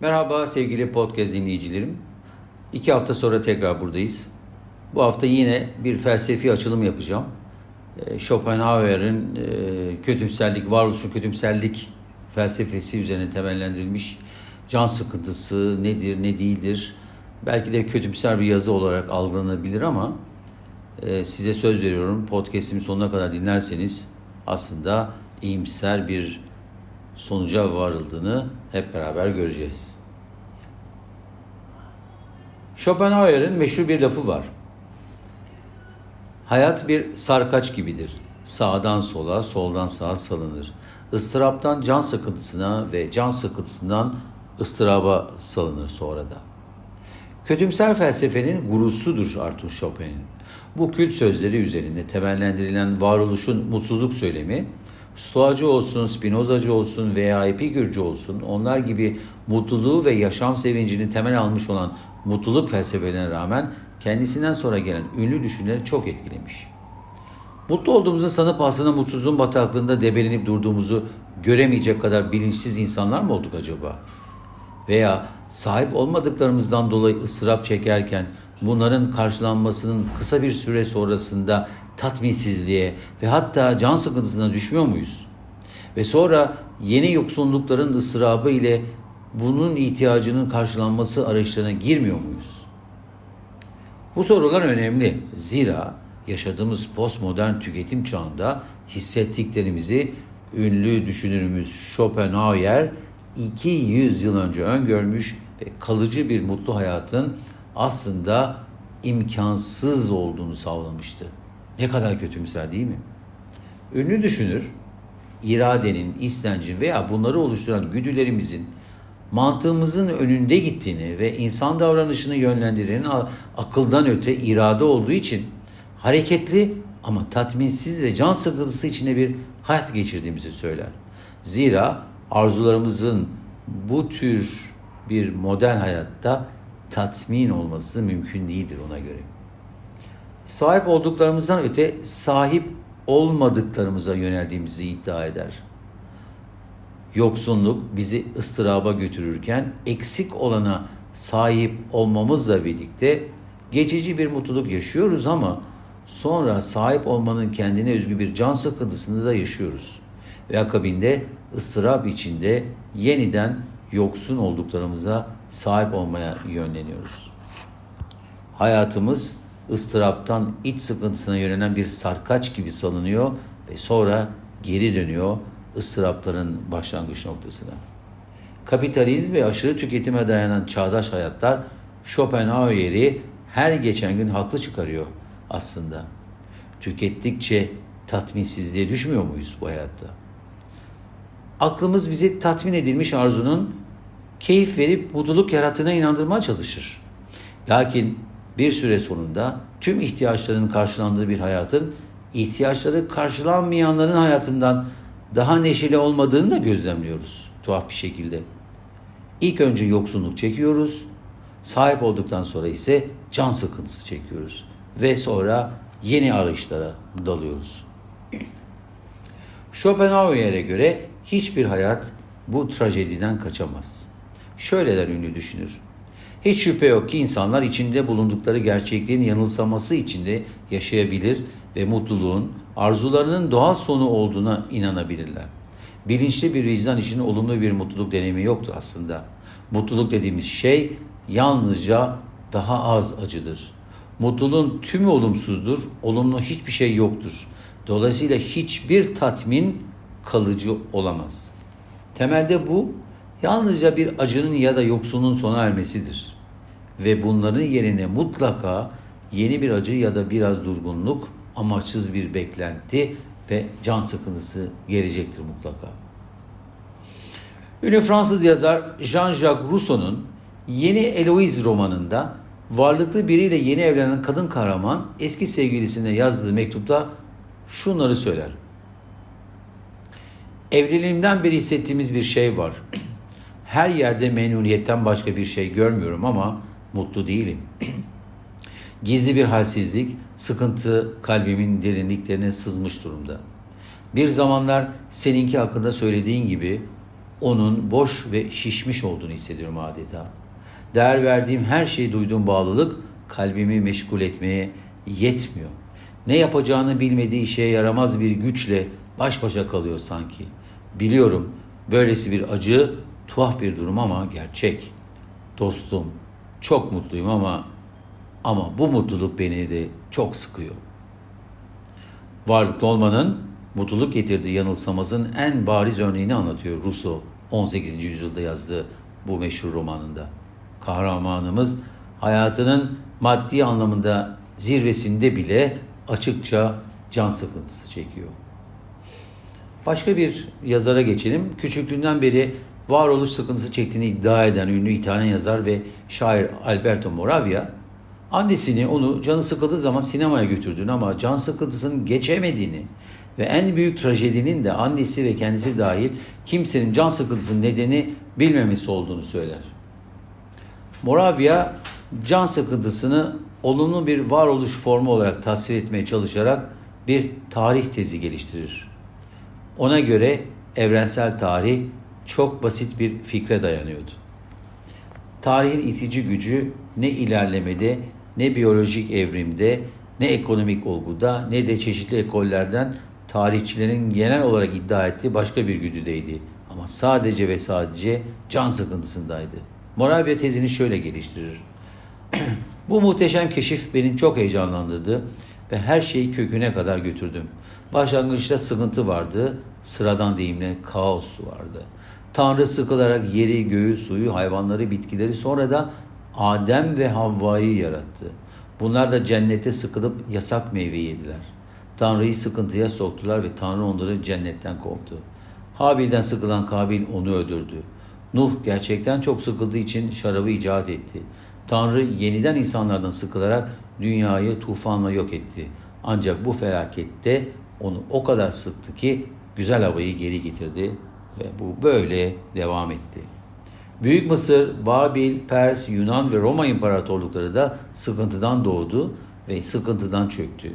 Merhaba sevgili podcast dinleyicilerim. İki hafta sonra tekrar buradayız. Bu hafta yine bir felsefi açılım yapacağım. Ee, Schopenhauer'in e, kötümserlik, varoluşun kötümserlik felsefesi üzerine temellendirilmiş can sıkıntısı nedir, ne değildir. Belki de kötümser bir yazı olarak algılanabilir ama e, size söz veriyorum podcast'imin sonuna kadar dinlerseniz aslında iyimser bir sonuca varıldığını hep beraber göreceğiz. Schopenhauer'in meşhur bir lafı var. Hayat bir sarkaç gibidir. Sağdan sola, soldan sağa salınır. Istıraptan can sıkıntısına ve can sıkıntısından ıstıraba salınır sonra da. Kötümser felsefenin gurusudur Arthur Chopin. Bu kült sözleri üzerinde temellendirilen varoluşun mutsuzluk söylemi, Stoacı olsun, Spinozacı olsun veya Epikürcü olsun onlar gibi mutluluğu ve yaşam sevincini temel almış olan mutluluk felsefelerine rağmen kendisinden sonra gelen ünlü düşünürleri çok etkilemiş. Mutlu olduğumuzu sanıp aslında mutsuzluğun bataklığında debelenip durduğumuzu göremeyecek kadar bilinçsiz insanlar mı olduk acaba? Veya sahip olmadıklarımızdan dolayı ıstırap çekerken bunların karşılanmasının kısa bir süre sonrasında tatminsizliğe ve hatta can sıkıntısına düşmüyor muyuz? Ve sonra yeni yoksunlukların ıstırabı ile bunun ihtiyacının karşılanması arayışlarına girmiyor muyuz? Bu sorular önemli. Zira yaşadığımız postmodern tüketim çağında hissettiklerimizi ünlü düşünürümüz Schopenhauer 200 yıl önce öngörmüş ve kalıcı bir mutlu hayatın aslında imkansız olduğunu sağlamıştı. Ne kadar kötümser değil mi? Ünlü düşünür, iradenin, istencin veya bunları oluşturan güdülerimizin mantığımızın önünde gittiğini ve insan davranışını yönlendirenin akıldan öte irade olduğu için hareketli ama tatminsiz ve can sıkıntısı içinde bir hayat geçirdiğimizi söyler. Zira arzularımızın bu tür bir model hayatta tatmin olması mümkün değildir ona göre. Sahip olduklarımızdan öte sahip olmadıklarımıza yöneldiğimizi iddia eder. Yoksunluk bizi ıstıraba götürürken eksik olana sahip olmamızla birlikte geçici bir mutluluk yaşıyoruz ama sonra sahip olmanın kendine özgü bir can sıkıntısını da yaşıyoruz. Ve akabinde ıstırap içinde yeniden yoksun olduklarımıza sahip olmaya yönleniyoruz. Hayatımız ıstıraptan iç sıkıntısına yönelen bir sarkaç gibi salınıyor ve sonra geri dönüyor ıstırapların başlangıç noktasına. Kapitalizm ve aşırı tüketime dayanan çağdaş hayatlar Schopenhauer'i her geçen gün haklı çıkarıyor aslında. Tükettikçe tatminsizliğe düşmüyor muyuz bu hayatta? Aklımız bizi tatmin edilmiş arzunun keyif verip mutluluk yarattığına inandırmaya çalışır. Lakin bir süre sonunda tüm ihtiyaçların karşılandığı bir hayatın ihtiyaçları karşılanmayanların hayatından daha neşeli olmadığını da gözlemliyoruz tuhaf bir şekilde. İlk önce yoksunluk çekiyoruz, sahip olduktan sonra ise can sıkıntısı çekiyoruz ve sonra yeni arayışlara dalıyoruz. Schopenhauer'e göre hiçbir hayat bu trajediden kaçamaz. Şöyle der ünlü düşünür. Hiç şüphe yok ki insanlar içinde bulundukları gerçekliğin yanılsaması içinde yaşayabilir ve mutluluğun arzularının doğal sonu olduğuna inanabilirler. Bilinçli bir vicdan için olumlu bir mutluluk deneyimi yoktur aslında. Mutluluk dediğimiz şey yalnızca daha az acıdır. Mutluluğun tümü olumsuzdur, olumlu hiçbir şey yoktur. Dolayısıyla hiçbir tatmin kalıcı olamaz. Temelde bu yalnızca bir acının ya da yoksunun sona ermesidir. Ve bunların yerine mutlaka yeni bir acı ya da biraz durgunluk, amaçsız bir beklenti ve can sıkıntısı gelecektir mutlaka. Ünlü Fransız yazar Jean-Jacques Rousseau'nun Yeni Eloise romanında varlıklı biriyle yeni evlenen kadın kahraman eski sevgilisine yazdığı mektupta şunları söyler. Evliliğimden beri hissettiğimiz bir şey var. Her yerde memnuniyetten başka bir şey görmüyorum ama mutlu değilim. Gizli bir halsizlik, sıkıntı kalbimin derinliklerine sızmış durumda. Bir zamanlar seninki hakkında söylediğin gibi onun boş ve şişmiş olduğunu hissediyorum adeta. Değer verdiğim her şeye duyduğum bağlılık kalbimi meşgul etmeye yetmiyor. Ne yapacağını bilmediği işe yaramaz bir güçle baş başa kalıyor sanki. Biliyorum böylesi bir acı tuhaf bir durum ama gerçek. Dostum çok mutluyum ama ama bu mutluluk beni de çok sıkıyor. Varlıklı olmanın mutluluk getirdiği yanılsamazın en bariz örneğini anlatıyor Rousseau 18. yüzyılda yazdığı bu meşhur romanında. Kahramanımız hayatının maddi anlamında zirvesinde bile açıkça can sıkıntısı çekiyor. Başka bir yazara geçelim. Küçüklüğünden beri varoluş sıkıntısı çektiğini iddia eden ünlü İtalyan yazar ve şair Alberto Moravia, annesini onu canı sıkıldığı zaman sinemaya götürdüğünü ama can sıkıntısının geçemediğini ve en büyük trajedinin de annesi ve kendisi dahil kimsenin can sıkıntısının nedeni bilmemesi olduğunu söyler. Moravia can sıkıntısını olumlu bir varoluş formu olarak tasvir etmeye çalışarak bir tarih tezi geliştirir. Ona göre evrensel tarih çok basit bir fikre dayanıyordu. Tarihin itici gücü ne ilerlemede, ne biyolojik evrimde, ne ekonomik olguda, ne de çeşitli ekollerden tarihçilerin genel olarak iddia ettiği başka bir güdüdeydi. Ama sadece ve sadece can sıkıntısındaydı. Moravia tezini şöyle geliştirir. Bu muhteşem keşif beni çok heyecanlandırdı ve her şeyi köküne kadar götürdüm. Başlangıçta sıkıntı vardı, sıradan deyimle kaos vardı. Tanrı sıkılarak yeri, göğü, suyu, hayvanları, bitkileri sonra da Adem ve Havva'yı yarattı. Bunlar da cennete sıkılıp yasak meyve yediler. Tanrı'yı sıkıntıya soktular ve Tanrı onları cennetten kovdu. Habil'den sıkılan Kabil onu öldürdü. Nuh gerçekten çok sıkıldığı için şarabı icat etti. Tanrı yeniden insanlardan sıkılarak dünyayı tufanla yok etti. Ancak bu felakette onu o kadar sıktı ki güzel havayı geri getirdi ve bu böyle devam etti. Büyük Mısır, Babil, Pers, Yunan ve Roma imparatorlukları da sıkıntıdan doğdu ve sıkıntıdan çöktü.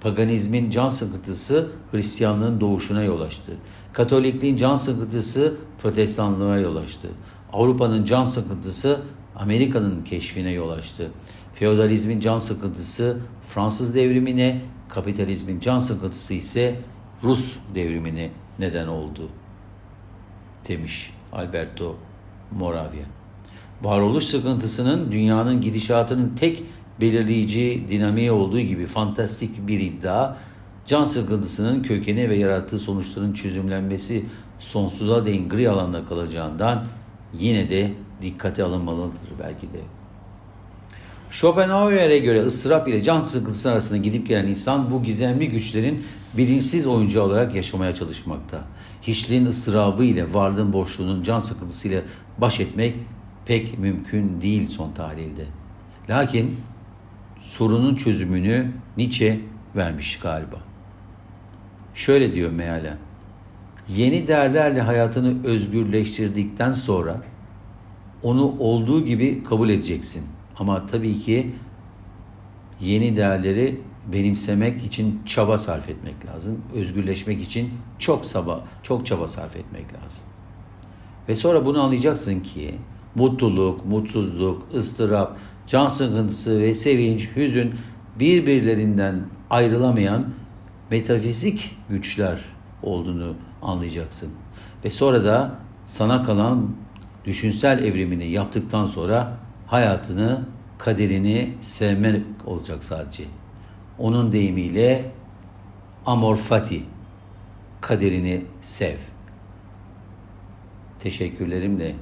Paganizmin can sıkıntısı Hristiyanlığın doğuşuna yol açtı. Katolikliğin can sıkıntısı protestanlığa yol açtı. Avrupa'nın can sıkıntısı Amerika'nın keşfine yol açtı. Feodalizmin can sıkıntısı Fransız devrimine, kapitalizmin can sıkıntısı ise Rus devrimine neden oldu demiş Alberto Moravia. Varoluş sıkıntısının dünyanın gidişatının tek belirleyici dinamiği olduğu gibi fantastik bir iddia, can sıkıntısının kökeni ve yarattığı sonuçların çözümlenmesi sonsuza değin gri alanda kalacağından yine de dikkate alınmalıdır belki de. Schopenhauer'e göre ıstırap ile can sıkıntısı arasında gidip gelen insan bu gizemli güçlerin bilinçsiz oyuncu olarak yaşamaya çalışmakta. Hiçliğin ıstırabı ile varlığın boşluğunun can sıkıntısıyla baş etmek pek mümkün değil son tahlilde. Lakin sorunun çözümünü Nietzsche vermiş galiba. Şöyle diyor mealen. Yeni değerlerle hayatını özgürleştirdikten sonra onu olduğu gibi kabul edeceksin. Ama tabii ki yeni değerleri benimsemek için çaba sarf etmek lazım. Özgürleşmek için çok çaba, çok çaba sarf etmek lazım. Ve sonra bunu anlayacaksın ki mutluluk, mutsuzluk, ıstırap, can sıkıntısı ve sevinç, hüzün birbirlerinden ayrılamayan metafizik güçler olduğunu anlayacaksın. Ve sonra da sana kalan düşünsel evrimini yaptıktan sonra hayatını, kaderini sevmek olacak sadece. Onun deyimiyle amor fati, kaderini sev. Teşekkürlerimle